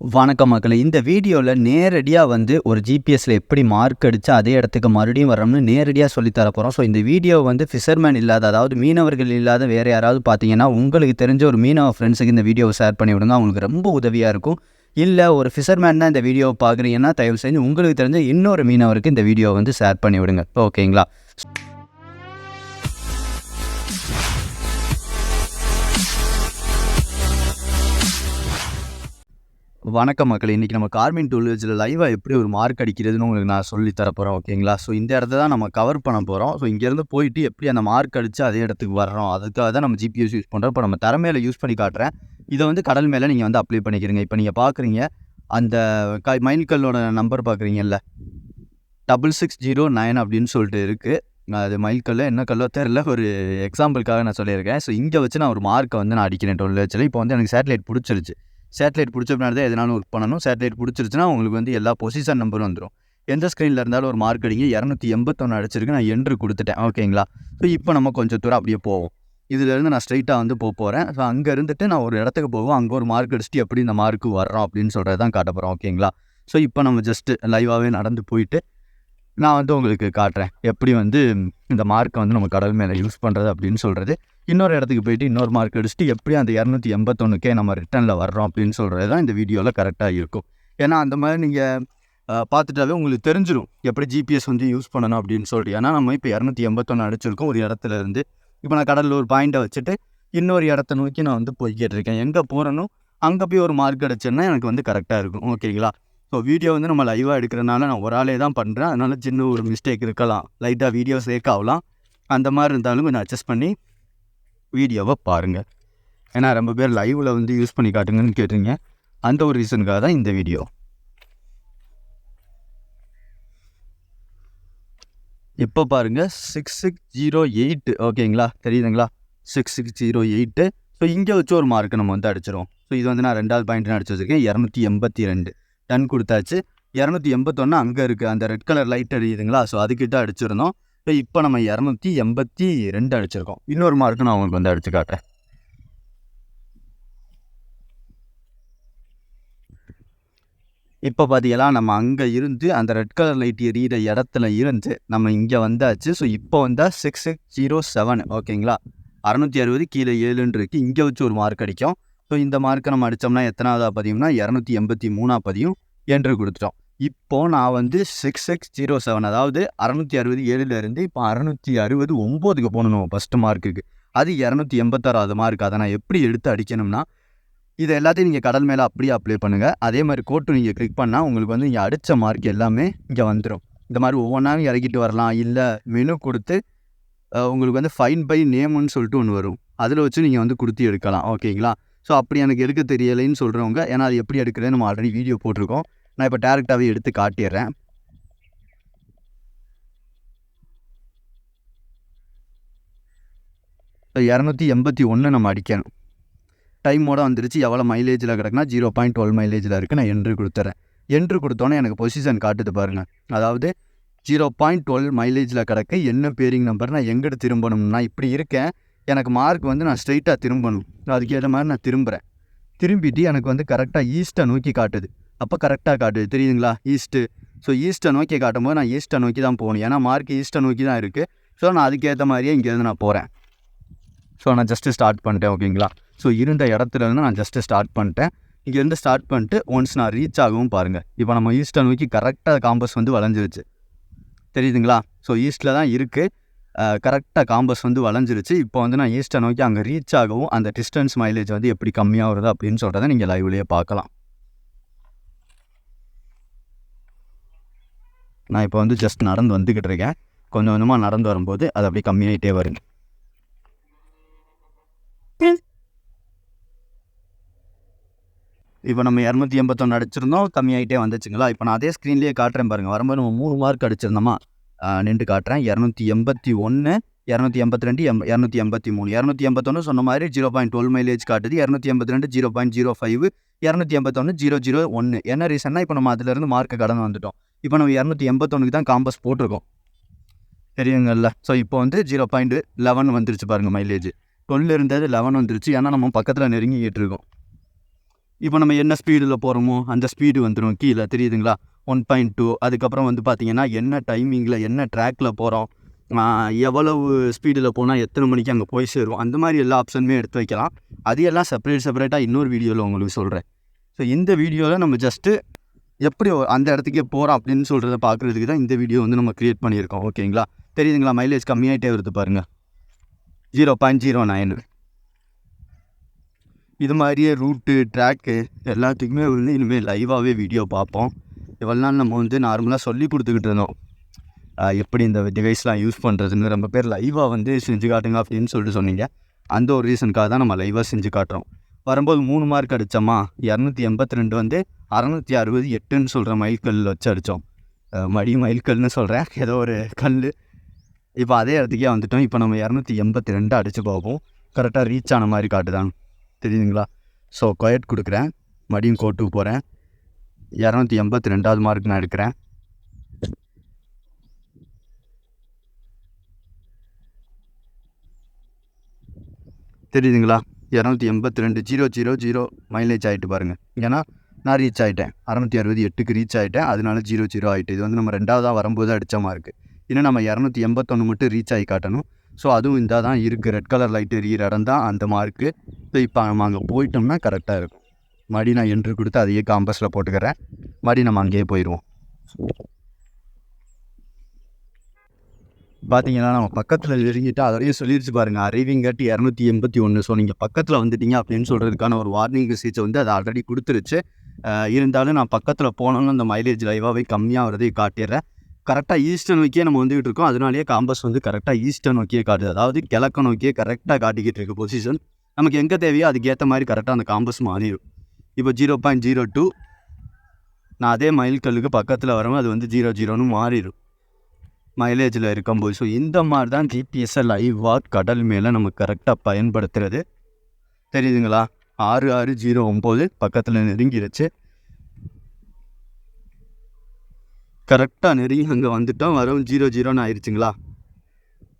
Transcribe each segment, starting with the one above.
வணக்கம் மக்களை. இந்த வீடியோவில் நேரடியாக வந்து ஒரு ஜிபிஎஸ்ல எப்படி மார்க் அடித்து அதே இடத்துக்கு மறுபடியும் வரோம்னு நேரடியாக சொல்லித்தர போகிறோம் ஸோ இந்த வீடியோ வந்து ஃபிஷர்மேன் இல்லாத அதாவது மீனவர்கள் இல்லாத வேறு யாராவது பார்த்தீங்கன்னா உங்களுக்கு தெரிஞ்ச ஒரு மீனவ ஃப்ரெண்ட்ஸுக்கு இந்த வீடியோவை ஷேர் பண்ணி விடுங்க. அவங்களுக்கு ரொம்ப உதவியாக இருக்கும். இல்லை ஒரு ஃபிஷர்மேன் தான் இந்த வீடியோவை பார்க்குறீங்கன்னா தயவு செஞ்சு உங்களுக்கு தெரிஞ்ச இன்னொரு மீனவருக்கு இந்த வீடியோவை வந்து ஷேர் பண்ணி விடுங்க. ஓகேங்களா வணக்கம் மக்கள். இன்றைக்கி நம்ம கார்மின் டூல்வேஜில் லைவாக எப்படி ஒரு மார்க் அடிக்கிறதுன்னு உங்களுக்கு நான் சொல்லி தரப்போகிறோம் ஓகேங்களா ஸோ இந்த இடத்த தான் நம்ம கவர் பண்ண போகிறோம் ஸோ இங்கேருந்து போயிட்டு எப்படி அந்த மார்க் அடித்து அதே இடத்துக்கு வர்றோம் அதுக்காக தான் நம்ம ஜிபிஎஸ் யூஸ் பண்ணுறோம் இப்போ நம்ம திறமையில யூஸ் பண்ணி காட்டுறேன். இதை வந்து கடல் மேலே நீங்கள் வந்து அப்ளை பண்ணிக்கிறீங்க. இப்போ நீங்கள் பார்க்குறீங்க அந்த க மைல்கல்லோட நம்பர் பார்க்குறீங்கல்ல டபுள் சிக்ஸ் ஜீரோ நைன் அப்படின்னு சொல்லிட்டு இருக்குது அது மைல்கல்ல என்ன கல்லோ தெரில ஒரு எக்ஸாம்பிளுக்காக நான் சொல்லியிருக்கேன். ஸோ இங்கே வச்சு நான் ஒரு மார்க்கை வந்து நான் அடிக்கிறேன் டுவெல் வச்சில் இப்போ வந்து எனக்கு சேட்டலைட் பிடிச்சிருச்சு. சேட்டலைட் பிடிச்ச பின்னாடி தான் எதனாலும் ஒர்க் பண்ணணும். சேட்டலைட் பிடிச்சிருச்சுன்னா உங்களுக்கு வந்து எல்லா பொசிஷன் நம்பரும் வந்துடும் எந்த ஸ்க்ரீனில் இருந்தாலும் ஒரு மார்க் அடிங்க. இரநூத்தி எண்பத்தொன்று அடிச்சிருக்கு. நான் என்ட்ரு கொடுத்துட்டேன். ஓகேங்களா ஸோ இப்போ நம்ம கொஞ்சம் தூரம் அப்படியே போவோம். இதுலேருந்து நான் ஸ்ட்ரைட்டாக வந்து போக போகிறேன் ஸோ அங்கே இருந்துட்டு நான் ஒரு இடத்துக்கு போவோம். அங்கே ஒரு மார்க் அடிச்சுட்டு எப்படி இந்த மார்க்கு வரோம் அப்படின்னு சொல்கிறது தான் காட்ட போகிறோம் ஓகேங்களா ஸோ இப்போ நம்ம ஜஸ்ட்டு லைவாகவே நடந்து போயிட்டு நான் வந்து உங்களுக்கு காட்டுறேன். எப்படி வந்து இந்த மார்க்கை வந்து நம்ம கடல் மேலே யூஸ் பண்ணுறது அப்படின்னு சொல்கிறது இன்னொரு இடத்துக்கு போயிட்டு இன்னொரு மார்க் அடிச்சுட்டு எப்படி அந்த இரநூத்தி எண்பத்தொன்னுக்கே நம்ம ரிட்டனில் வர்றோம் அப்படின்னு சொல்கிறது தான் இந்த வீடியோவில் கரெக்டாக இருக்கும். ஏன்னா அந்த மாதிரி நீங்கள் பார்த்துட்டாவே உங்களுக்கு தெரிஞ்சிடும் எப்படி ஜிபிஎஸ் வந்து யூஸ் பண்ணணும் அப்படின்னு சொல்லிட்டு. ஏன்னா நம்ம இப்போ இரநூத்தி எண்பத்தொன்று அடிச்சிருக்கோம். ஒரு இடத்துல இருந்து. இப்போ நான் கடலில் ஒரு பாயிண்ட்டை வச்சுட்டு இன்னொரு இடத்த நோக்கி நான் வந்து போய்கிட்டு இருக்கேன். எங்கே போகிறேனோ அங்கே போய் ஒரு மார்க் அடிச்சேன்னா எனக்கு வந்து கரெக்டாக இருக்கும். ஓகேங்களா? ஸோ வீடியோ வந்து நம்ம லைவாக எடுக்கிறனால நான் ஒரு ஆளே தான் பண்ணுறேன் அதனால சின்ன ஒரு மிஸ்டேக் இருக்கலாம். லைட்டாக வீடியோ சேக் ஆகலாம். அந்த மாதிரி இருந்தாலும் கொஞ்சம் அட்ஜஸ்ட் பண்ணி வீடியோவை பாருங்கள் ஏன்னா ரொம்ப பேர் லைவில் வந்து யூஸ் பண்ணி காட்டுங்கன்னு கேட்டீங்க அந்த ஒரு ரீசனுக்காக தான் இந்த வீடியோ இப்போ பாருங்கள் சிக்ஸ் சிக்ஸ் ஜீரோ எயிட்டு ஓகேங்களா தெரியுதுங்களா? Six six zero eight so இங்கே வச்சு ஒரு மார்க்கு நம்ம வந்து அடிச்சிடும் ஸோ இது வந்து நான் ரெண்டாவது பாயிண்ட் அடிச்சு வச்சுருக்கேன். இரநூத்தி எண்பத்தி ரெண்டு. டன் கொடுத்தாச்சு. இரநூத்தி எண்பத்தொன்று அங்கே இருக்குது அந்த ரெட் கலர் லைட் அடிக்குதுங்களா? ஸோ அதுக்கிட்ட அடிச்சிருந்தோம். இப்போ இப்போ நம்ம இரநூத்தி எண்பத்தி ரெண்டு அடிச்சிருக்கோம். இன்னொரு மார்க்கு நான் உங்களுக்கு வந்து அடிச்சு காட்டுறேன். இப்போ பார்த்தீங்களா நம்ம அங்கே இருந்து அந்த ரெட் கலர் லைட் எரியிற இடத்துல இருந்து நம்ம இங்கே வந்தாச்சு. ஸோ இப்போ வந்தால் சிக்ஸ் சிக்ஸ் ஜீரோ செவன் ஓகேங்களா அறநூற்றி அறுபது கீழே ஏழுன்னு இருக்குது இங்கே வச்சு ஒரு மார்க் அடிக்கும். ஸோ இந்த மார்க்கை நம்ம அடித்தோம்னா எத்தனாவதாக பதியும்னா இரநூத்தி எண்பத்தி மூணாக பதியும் என்று கொடுத்துட்டோம். இப்போது நான் வந்து சிக்ஸ் சிக்ஸ் ஜீரோ செவன் அதாவது அறநூற்றி அறுபது ஏழுலேருந்து இப்போ அறநூற்றி அறுபது ஒம்போதுக்கு போகணும் ஃபஸ்ட்டு மார்க்குக்கு அது இரநூத்தி எண்பத்தாறாவது மார்க் அதை நான் எப்படி எடுத்து அடிக்கணும்னா இதை எல்லாத்தையும் நீங்கள் கடல் மேலே அப்படியே அப்ளை பண்ணுங்கள் அதே மாதிரி கோட்டு நீங்கள் கிளிக் பண்ணால் உங்களுக்கு வந்து இங்கே அடித்த மார்க் எல்லாமே இங்கே வந்துடும் இந்த மாதிரி ஒவ்வொன்றாவும் இறக்கிட்டு வரலாம். இல்லை மெனு கொடுத்து உங்களுக்கு வந்து ஃபைன் பை நேம்னு சொல்லிட்டு ஒன்று வரும். அதில் வச்சு நீங்கள் வந்து கொடுத்து எடுக்கலாம். ஓகேங்களா ஸோ அப்படி எனக்கு எடுக்க தெரியலைன்னு சொல்கிறவங்க ஏன்னா அது எப்படி எடுக்கிறேன்னு நம்ம ஆல்ரெடி வீடியோ போட்டிருக்கோம். நான் இப்போ டேரெக்டாகவே எடுத்து காட்டிடுறேன். இரநூத்தி எண்பத்தி ஒன்று நம்ம அடிக்கணும். டைமோட வந்துருச்சு. எவ்வளோ மைலேஜில் கிடக்குன்னா ஜீரோ பாயிண்ட் டுவெல் மைலேஜில் இருக்குது நான் என்ட்ரு கொடுத்துறேன். என்ட்ரு கொடுத்தோன்னே எனக்கு பொசிஷன் காட்டுது பாருங்கள் அதாவது ஜீரோ பாயிண்ட் டுவெல் மைலேஜில் கிடக்க என்ன பேரிங் நம்பர் நான் எங்கிட்ட திரும்பணும்னா இப்படி இருக்கேன். எனக்கு மார்க் வந்து நான் ஸ்ட்ரைட்டாக திரும்பணும். அதுக்கேற்ற மாதிரி நான் திரும்புகிறேன் திரும்பிட்டு எனக்கு வந்து கரெக்டாக ஈஸ்ட்டை நோக்கி காட்டுது. அப்போ கரெக்டாக காட்டுது. தெரியுதுங்களா? ஈஸ்ட்டு ஸோ ஈஸ்ட்டை நோக்கி காட்டும்போது நான் ஈஸ்ட்டை நோக்கி தான் போகணும். ஏன்னா மார்க் ஈஸ்ட்டை நோக்கி தான் இருக்குது ஸோ நான் அதுக்கேற்ற மாதிரியே இங்கேருந்து நான் போகிறேன் ஸோ நான் ஜஸ்ட்டு ஸ்டார்ட் பண்ணிட்டேன் ஓகேங்களா ஸோ இருந்த இடத்துலருந்து நான் ஜஸ்ட்டு ஸ்டார்ட் பண்ணிட்டேன். இங்கேருந்து ஸ்டார்ட் பண்ணிட்டு ஒன்ஸ் நான் ரீச் ஆகவும் பாருங்கள் இப்போ நம்ம ஈஸ்ட்டை நோக்கி கரெக்டாக காம்பஸ் வந்து வளைஞ்சிருச்சு. தெரியுதுங்களா? ஸோ ஈஸ்ட்டில் தான் இருக்குது கரெக்டாக காம்பஸ் வந்து வளைஞ்சிருச்சு. இப்போ வந்து நான் ஈஸ்டை நோக்கி அங்கே ரீச் ஆகவும் அந்த டிஸ்டன்ஸ் மைலேஜ் வந்து எப்படி கம்மியாக வருது அப்படின்னு சொல்கிறத நீங்கள் லைவ்லேயே பார்க்கலாம். நான் இப்போ வந்து ஜஸ்ட் நடந்து வந்துக்கிட்டு இருக்கேன். கொஞ்சம் கொஞ்சமாக நடந்து வரும்போது அது அப்படி கம்மியாகிட்டே வருங்க இப்போ நம்ம இரநூத்தி எண்பத்தொன்று அடிச்சிருந்தோம். கம்மியாகிட்டே வந்துச்சுங்களா? இப்போ நான் அதே ஸ்க்ரீன்லேயே காட்டுறேன் பாருங்கள் வரும்போது நம்ம மூணு மார்க் அடிச்சிருந்தோமா? நின்று காட்டுறேன். இரநூத்தி எண்பத்தி ஒன்று இரநூத்தி எண்பத்தி ரெண்டு எம் இரநூத்தி எண்பத்தி மூணு. இரநூத்தி எண்பத்தொன்று சொன்ன மாதிரி ஜீரோ பாயிண்ட் டுவெல் மைலேஜ் காட்டுது. இரநூத்தி எண்பத்தி ரெண்டு ஜீரோ பாயிண்ட் ஜீரோ ஃபைவ் இரநூத்தி எண்பத்தொன்று ஜீரோ ஜீரோ ஒன்று என்ன ரீசன்னா இப்போ நம்ம அதுலேருந்து மார்க்கை கடந்து வந்துட்டோம். இப்போ நம்ம இரநூத்தி எண்பத்தொன்னுக்கு தான் காம்பஸ் போட்டிருக்கோம். தெரியுங்கள்ல? ஸோ இப்போ வந்து ஜீரோ பாயிண்ட் லெவன் வந்துருச்சு பாருங்கள் மைலேஜ் டுவெல் இருந்தது லெவன் வந்துருச்சு. ஏன்னா நம்ம பக்கத்தில் நெருங்கிக்கிட்டு இருக்கோம். இப்போ நம்ம என்ன ஸ்பீடில் போகிறோமோ அந்த ஸ்பீடு வந்துடும் கீழே தெரியுதுங்களா? ஒன் பாயிண்ட் டூ அதுக்கப்புறம் வந்து பார்த்தீங்கன்னா என்ன டைமிங்கில் என்ன ட்ராக்கில் போகிறோம் எவ்வளவு ஸ்பீடில் போனால் எத்தனை மணிக்கு அங்கே போய் சேருவோம் அந்த மாதிரி எல்லா ஆப்ஷனுமே எடுத்து வைக்கலாம். அது எல்லாம் செப்பரேட் செப்பரேட்டாக இன்னொரு வீடியோவில் உங்களுக்கு சொல்கிறேன் ஸோ இந்த வீடியோவில் நம்ம ஜஸ்ட்டு எப்படி அந்த இடத்துக்கே போகிறோம் அப்படின்னு சொல்கிறத பார்க்குறதுக்கு தான் இந்த வீடியோ வந்து நம்ம க்ரியேட் பண்ணியிருக்கோம். ஓகேங்களா? தெரியுதுங்களா? மைலேஜ் கம்மியாகிட்டே வருது பாருங்கள் ஜீரோ பாயிண்ட் ஜீரோ நைன் இது மாதிரியே ரூட்டு ட்ராக்கு எல்லாத்துக்குமே வந்து இனிமேல் லைவாகவே வீடியோ பார்ப்போம். இவ்வளோ நாள் நம்ம வந்து நார்மலாக சொல்லி கொடுத்துக்கிட்டு இருந்தோம். எப்படி இந்த டிவைஸ்லாம் யூஸ் பண்ணுறதுன்னு ரொம்ப பேர் லைவாக வந்து செஞ்சு காட்டுங்க அப்படின்னு சொல்லிட்டு சொன்னீங்க. அந்த ஒரு ரீசனுக்காக தான் நம்ம லைவாக செஞ்சு காட்டுறோம். வரும்போது மூணு மார்க் அடித்தோமா இரநூத்தி எண்பத்தி ரெண்டு வந்து அறநூற்றி அறுபது எட்டுன்னு சொல்கிற மைல்கல் வச்சு அடித்தோம் மடி மைல்கல்னு சொல்கிறேன் ஏதோ ஒரு கல் இப்போ அதே இடத்துக்கே வந்துட்டோம். இப்போ நம்ம இரநூத்தி எண்பத்தி ரெண்டு அடித்து பார்ப்போம் கரெக்டாக ரீச் ஆன மாதிரி காட்டுதான் தெரியுதுங்களா? ஸோ கொயட் கொடுக்குறேன். மடியும் கோட்டுக்கு போகிறேன் இரநூத்தி எண்பத்தி ரெண்டாவது மார்க் நான் எடுக்கிறேன். தெரியுதுங்களா? இரநூத்தி எண்பத்தி ரெண்டு ஜீரோ ஜீரோ ஜீரோ மைலேஜ் ஆகிட்டு பாருங்கள் ஏன்னா நான் ரீச் ஆகிட்டேன் அறநூற்றி அறுபது எட்டுக்கு ரீச் ஆகிட்டேன் அதனால ஜீரோ ஜீரோ ஆகிட்டு இது வந்து நம்ம ரெண்டாவதாக வரும்போது அடித்த மார்க்கு இன்னும் நம்ம இரநூத்தி எண்பத்தொன்று மட்டும் ரீச் ஆகி காட்டணும். ஸோ அதுவும் இந்த தான் இருக்குது ரெட் கலர் லைட் எரியிற இடம் தான் அந்த மார்க்கு ஸோ இப்போ நம்ம அங்கே போயிட்டோம்னா கரெக்டாக இருக்கும். மறுபடியும் நான் என்ட்ரி கொடுத்து அதையே காம்பஸில் போட்டுக்கிறேன். மறுபடியும் நம்ம அங்கேயே போயிடுவோம் பார்த்தீங்கன்னா நம்ம பக்கத்தில் நெருங்கிட்டு அதோடய சொல்லிடுச்சு பாருங்கள் அரைவிங் அட் இரநூத்தி எண்பத்தி ஒன்று ஸோ நீங்கள் பக்கத்தில் வந்துட்டீங்க அப்படின்னு சொல்கிறதுக்கான ஒரு வார்னிங் மெசேஜை வந்து அது ஆல்ரெடி கொடுத்துருச்சு. இருந்தாலும் நான் பக்கத்தில் போனோன்னு அந்த மைலேஜ் லைவாகவே கம்மியாக வரதை காட்டிடுறேன். கரெக்டாக ஈஸ்டர் நோக்கியே நம்ம வந்துகிட்டு இருக்கோம். அதனாலேயே காம்பஸ் வந்து கரெக்டாக ஈஸ்டர் நோக்கியே காட்டுது. அதாவது கிழக்க நோக்கியே கரெக்டாக காட்டிக்கிட்டு இருக்க பொசிஷன் நமக்கு எங்கே தேவையோ அதுக்கேற்ற மாதிரி கரெக்டாக அந்த காம்பஸ் மாறிடும். இப்போ ஜீரோ பாயிண்ட் ஜீரோ டூ நான் அதே மைல்கல்லுக்கு பக்கத்தில் வரவும் அது வந்து ஜீரோ ஜீரோன்னு மாறிடும். மைலேஜில் இருக்கும்போது ஸோ இந்த மாதிரி தான் ஜிபிஎஸ்ஸை லைவாக கடல் மேலே நம்ம கரெக்டாக பயன்படுத்துறது. தெரியுதுங்களா? ஆறு ஆறு ஜீரோ ஒம்பது பக்கத்தில் நெருங்கிடுச்சு கரெக்டாக நெருங்கி அங்கே வந்துட்டோம். வரவும் ஜீரோ ஜீரோன்னு ஆயிடுச்சுங்களா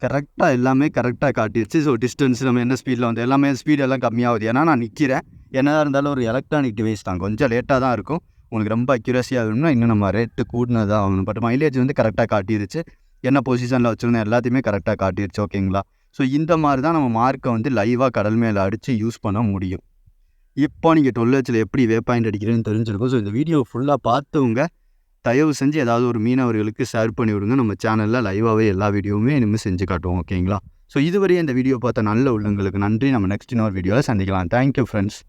கரெக்டாக எல்லாமே கரெக்டாக காட்டிடுச்சு ஸோ டிஸ்டன்ஸ் நம்ம என்ன ஸ்பீடில் வந்து எல்லாமே ஸ்பீடெல்லாம் கம்மியாகுது. ஏன்னா நான் நிற்கிறேன் என்னதான் இருந்தாலும் ஒரு எலக்ட்ரானிக் டிவைஸ் தான். கொஞ்சம் லேட்டாக தான் இருக்கும். உங்களுக்கு ரொம்ப அக்யூரஸியாக வேணும்னா இன்னும் நம்ம ரேட்டு கூடினதாக ஆகணும் பட் மைலேஜ் வந்து கரெக்டாக காட்டிடுச்சு என்ன பொசிஷனில் வச்சுருந்தோம் எல்லாத்தையுமே கரெக்டாக காட்டிடுச்சு ஓகேங்களா ஸோ இந்த மாதிரி தான் நம்ம மார்க்கை வந்து லைவாக கடல் மேலே அடித்து யூஸ் பண்ண முடியும். இப்போ நீங்கள் டொல் ஹெச்சில் எப்படி வே பாயிண்ட் அடிக்கிறேன்னு தெரிஞ்சிருக்கும். ஸோ இந்த வீடியோ ஃபுல்லாக பார்த்தவங்க தயவு செஞ்சு ஏதாவது ஒரு மீனவர்களுக்கு ஷேர் பண்ணி விடுங்க. நம்ம சேனலில் லைவாகவே எல்லா வீடியோவுமே இனிமேல் செஞ்சு காட்டுவோம் ஓகேங்களா ஸோ இதுவரையும் இந்த வீடியோ பார்த்த நல்ல உள்ளங்களுக்கு நன்றி. நம்ம நெக்ஸ்ட் இன்னொரு வீடியோவில் சந்திக்கலாம். Thank you friends